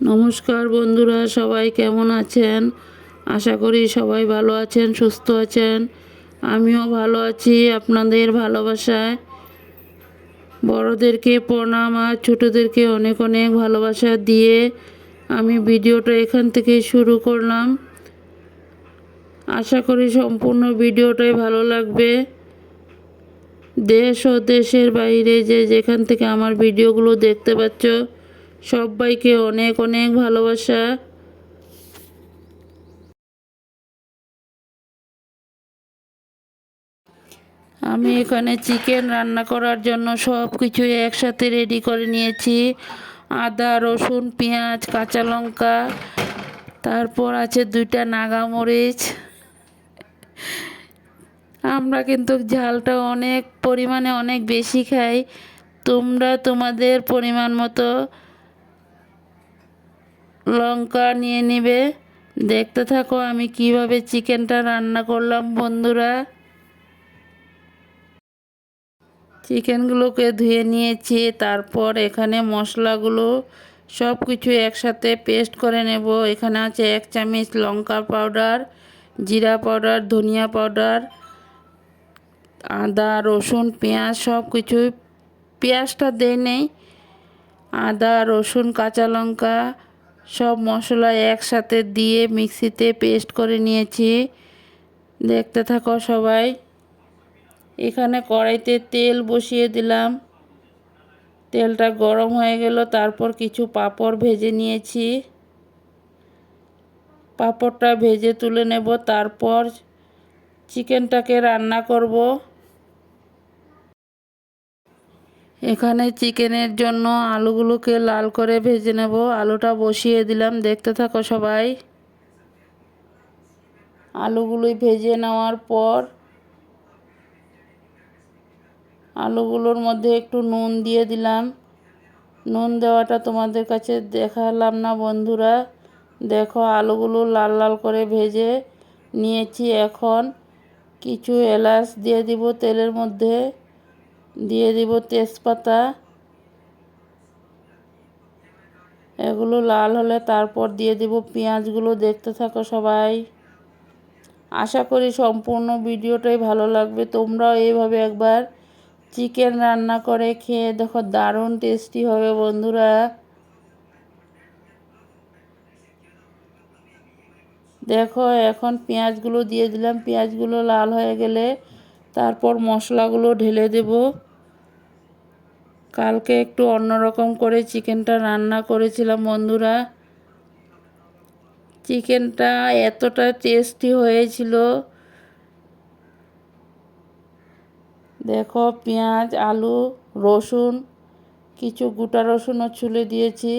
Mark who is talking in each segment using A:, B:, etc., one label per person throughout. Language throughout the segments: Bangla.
A: নমস্কার বন্ধুরা, সবাই কেমন আছেন? আশা করি সবাই ভালো আছেন, সুস্থ আছেন। আমিও ভালো আছি আপনাদের ভালোবাসায়। বড়দেরকে প্রণাম আর ছোটোদেরকে অনেক অনেক ভালোবাসা দিয়ে আমি ভিডিওটা এখান থেকে শুরু করলাম। আশা করি সম্পূর্ণ ভিডিওটাই ভালো লাগবে। দেশ ও দেশের বাইরে যে যেখান থেকে আমার ভিডিওগুলো দেখতে পাচ্ছ সবাইকে অনেক অনেক ভালোবাসা। আমি এখানে চিকেন রান্না করার জন্য সব কিছু একসাথে রেডি করে নিয়েছি। আদা, রসুন, পেঁয়াজ, কাঁচা লঙ্কা, তারপর আছে দুইটা নাগামরিচ। আমরা কিন্তু ঝালটা অনেক পরিমাণে অনেক বেশি খাই। তোমরা তোমাদের পরিমাণ মতো লঙ্কা নিয়ে নিবে। দেখতে থাকো আমি কীভাবে চিকেনটা রান্না করলাম, বন্ধুরা। চিকেনগুলোকে ধুয়ে নিয়েছি, তারপর এখানে মশলাগুলো সব কিছু একসাথে পেস্ট করে নেব। এখানে আছে এক চামচ লঙ্কা পাউডার, জিরা পাউডার, ধনিয়া পাউডার, আদা, রসুন, পেঁয়াজ সব কিছু পেঁয়াজটা দেয় নেই, আদা, রসুন, কাঁচা লঙ্কা সব মশলা একসাথে দিয়ে মিক্সিতে পেস্ট করে নিয়েছি। দেখতে থাকো সবাই। এখানে কড়াইতে তেল বসিয়ে দিলাম। তেলটা গরম হয়ে গেল, তারপর কিছু পাপড় ভেজে নিয়েছি। পাপড়টা ভেজে তুলে নেব, তারপর চিকেনটাকে রান্না করব। এখানে চিকেনের জন্য আলুগুলোকে লাল করে ভেজে নেব। আলুটা বসিয়ে দিলাম। দেখতে থাকো সবাই। আলুগুলোই ভেজে নেওয়ার পর আলুগুলোর মধ্যে একটু নুন দিয়ে দিলাম। নুন দেওয়াটা তোমাদের কাছে দেখালাম না বন্ধুরা। দেখো আলুগুলো লাল লাল করে ভেজে নিয়েছি। এখন কিছু এলাচ দিয়ে দিব তেলের মধ্যে। দিয়ে দিব তেজপাতা। এগুলো লাল হলে তারপর দিয়ে দিব পেঁয়াজগুলো, দেখতে থাকো সবাই। আশা করি সম্পূর্ণ ভিডিওটাই ভালো লাগবে। তোমরাও এইভাবে একবার চিকেন রান্না করে খেয়ে দেখো, দারুণ টেস্টি হবে বন্ধুরা। দেখো, এখন পেঁয়াজগুলো দিয়ে দিলাম। পেঁয়াজগুলো লাল হয়ে গেলে তারপর মশলাগুলো ঢেলে দেব। কালকে একটু অন্যরকম করে চিকেনটা রান্না করেছিলাম বন্ধুরা। চিকেনটা এতটা টেস্টি হয়েছিল। দেখো পেঁয়াজ, আলু, রসুন, কিছু গোটা রসুনও ছুলে দিয়েছি।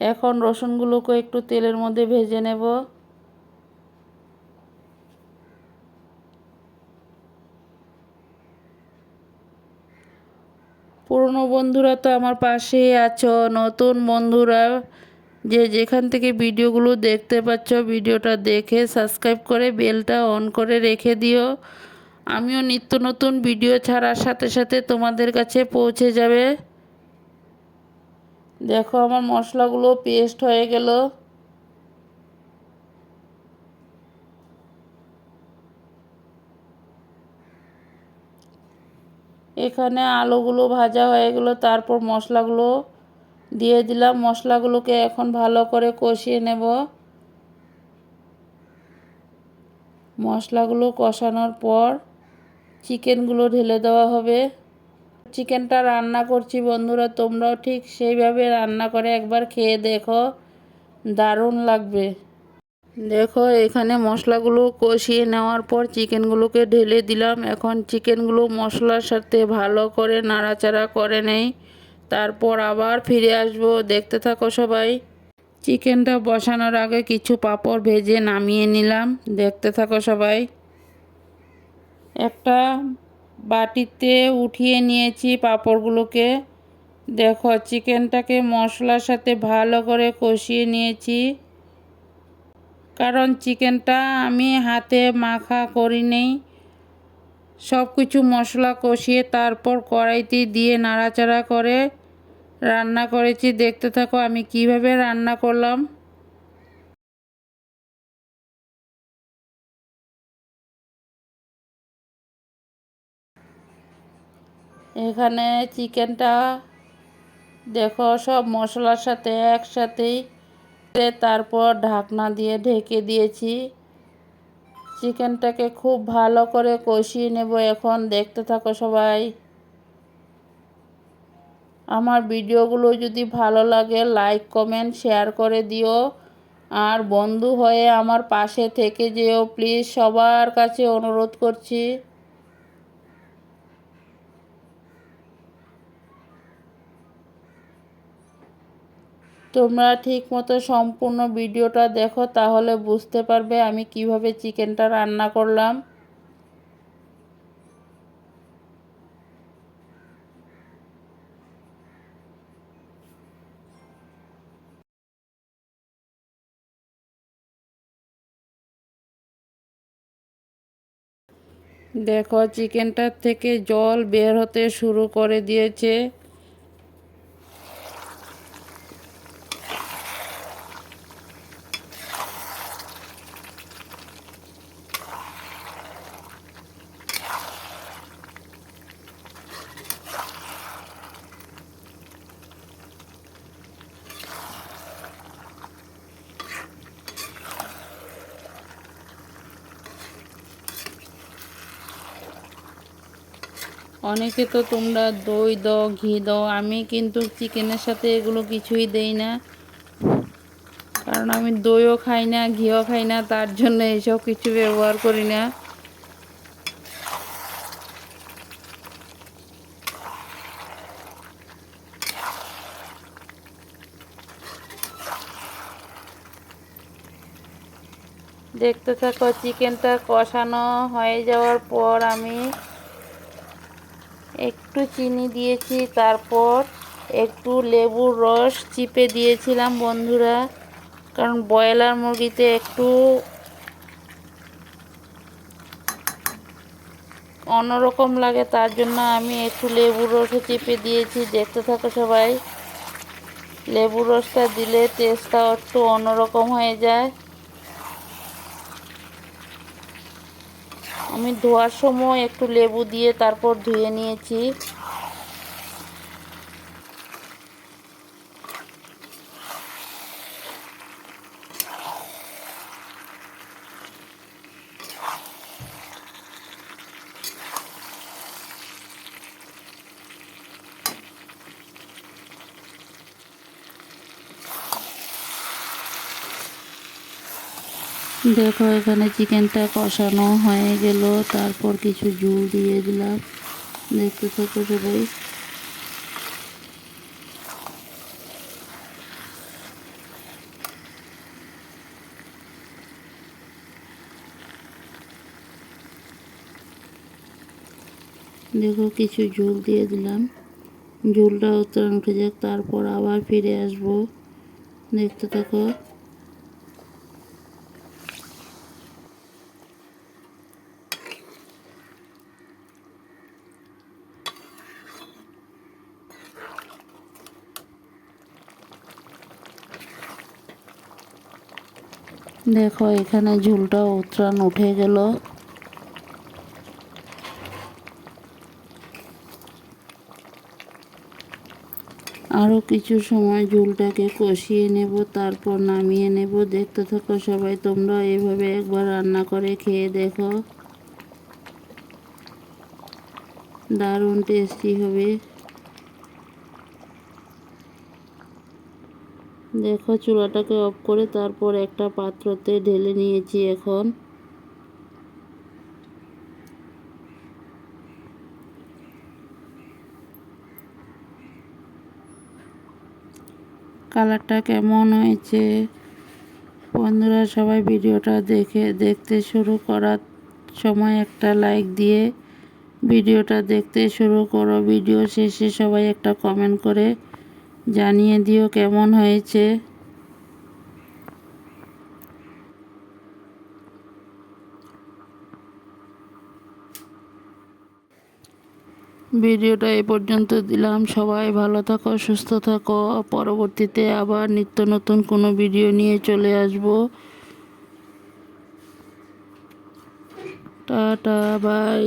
A: এখন রসুনগুলোকে একটু তেলের মধ্যে ভেজে নেব। পুরনো বন্ধুরা তো আমার পাশেই আছো, নতুন বন্ধুরা। যে যেখান থেকে ভিডিওগুলো দেখতে পাচ্ছ, ভিডিওটা দেখে সাবস্ক্রাইব করে বেলটা অন করে রেখে দিও। আমিও নিত্য নতুন ভিডিও ছাড়ার সাথে সাথে তোমাদের কাছে পৌঁছে যাবে। দেখো আমার মশলাগুলো পেস্ট হয়ে গেল। এখানে আলুগুলো ভাজা হয়ে গেলো, তারপর মশলাগুলো দিয়ে দিলাম। মশলাগুলোকে এখন ভালো করে কষিয়ে নেব। মশলাগুলো কষানোর পর চিকেনগুলো ঢেলে দেওয়া হবে। চিকেনটা রান্না করছি বন্ধুরা, তোমরাও ঠিক সেইভাবে রান্না করে একবার খেয়ে দেখো। দারুণ লাগবে। দেখো, এখানে মশলাগুলো কষিয়ে নেওয়ার পর চিকেনগুলোকে ঢেলে দিলাম। এখন চিকেনগুলো মশলার সাথে ভালো করে নাড়াচাড়া করে নেই। তারপর আবার ফিরে আসব। দেখতে থাকো সবাই। চিকেনটা বসানোর আগে কিছু পাপড় ভেজে নামিয়ে নিলাম। দেখতে থাকো সবাই। একটা বাটিতে উঠিয়ে নিয়েছি পাপড়গুলোকে। দেখো, চিকেনটাকে মশলার সাথে ভালো করে কষিয়ে নিয়েছি। কারণ চিকেনটা আমি হাতে মাখা করি নেই। সব কিছু মশলা কষিয়ে তারপর কড়াইতে দিয়ে নাড়াচাড়া করে রান্না করেছি। দেখতে থাকো আমি কীভাবে রান্না করলাম। এখানে চিকেনটা দেখো সব মশলার সাথে একসাথেই তারপর ঢাকনা দিয়ে ঢেকে দিয়েছি। চিকেনটাকে খুব ভালো করে কষিয়ে নেব এখন। দেখতে থাকো সবাই। আমার ভিডিওগুলো যদি ভালো লাগে লাইক কমেন্ট শেয়ার করে দিও। আর বন্ধু হয়ে আমার পাশে থেকে যেও প্লিজ সবার কাছে অনুরোধ করছি। তোমরা ঠিক মতো সম্পূর্ণ ভিডিওটা দেখো, তাহলে বুঝতে পারবে আমি কীভাবে চিকেনটা রান্না করলাম। দেখো, চিকেনটার থেকে জল বের হতে শুরু করে দিয়েছে। অনেকে তো তোমরা দই দাও, ঘি দাও, আমি কিন্তু চিকেনের সাথে এগুলো কিছুই দেই না। কারণ আমি দইও খাই না, ঘিও খাই না, তার জন্য এসব কিছু ব্যবহার করি না। দেখতে থাকো, চিকেনটা কষানো হয়ে যাওয়ার পর আমি একটু চিনি দিয়েছি, তারপর একটু লেবুর রস চিপে দিয়েছিলাম বন্ধুরা। কারণ ব্রয়লার মুরগিতে একটু অন্যরকম লাগে, তার জন্য আমি একটু লেবুর রসও চিপে দিয়েছি, দেখতে থাকো সবাই। লেবুর রসটা দিলে টেস্টটা একটু অন্যরকম হয়ে যায়। আমি ধোয়ার সময় একটু লেবু দিয়ে তারপর ধুয়ে নিয়েছি। দেখো, এখানে চিকেনটা কষানো হয়ে গেল। তারপর কিছু জুল দিয়ে দিলাম। দেখতে থাকো সবাই। দেখো, কিছু ঝোল দিয়ে দিলাম। ঝোলটা উত্তরাণ উঠে যাক, তারপর আবার ফিরে আসব। দেখতে থাকো। দেখো, এখানে ঝুলটা উত্তরাণ উঠে গেল। আরও কিছু সময় ঝুলটাকে কষিয়ে নেব, তারপর নামিয়ে নেব। দেখতে থাকো সবাই, তোমরা এভাবে একবার রান্না করে খেয়ে দেখো। দারুণ টেস্টি হবে। দেখো, চুলাটাকে অফ করে তারপর একটা পাত্রতে ঢেলে নিয়েছি এখন। কালারটা কেমন হয়েছে? বন্ধুরা, সবাই ভিডিওটা দেখে, দেখতে শুরু করার সময় একটা লাইক দিয়ে ভিডিওটা দেখতে শুরু করো। ভিডিও শেষে সবাই একটা কমেন্ট করে জানিয়ে দিও কেমন হয়েছে। ভিডিওটা এ পর্যন্ত দিলাম। সবাই ভালো থাকো, সুস্থ থাকো। পরবর্তীতে আবার নিত্য নতুন কোনো ভিডিও নিয়ে চলে আসব। Tata, bye.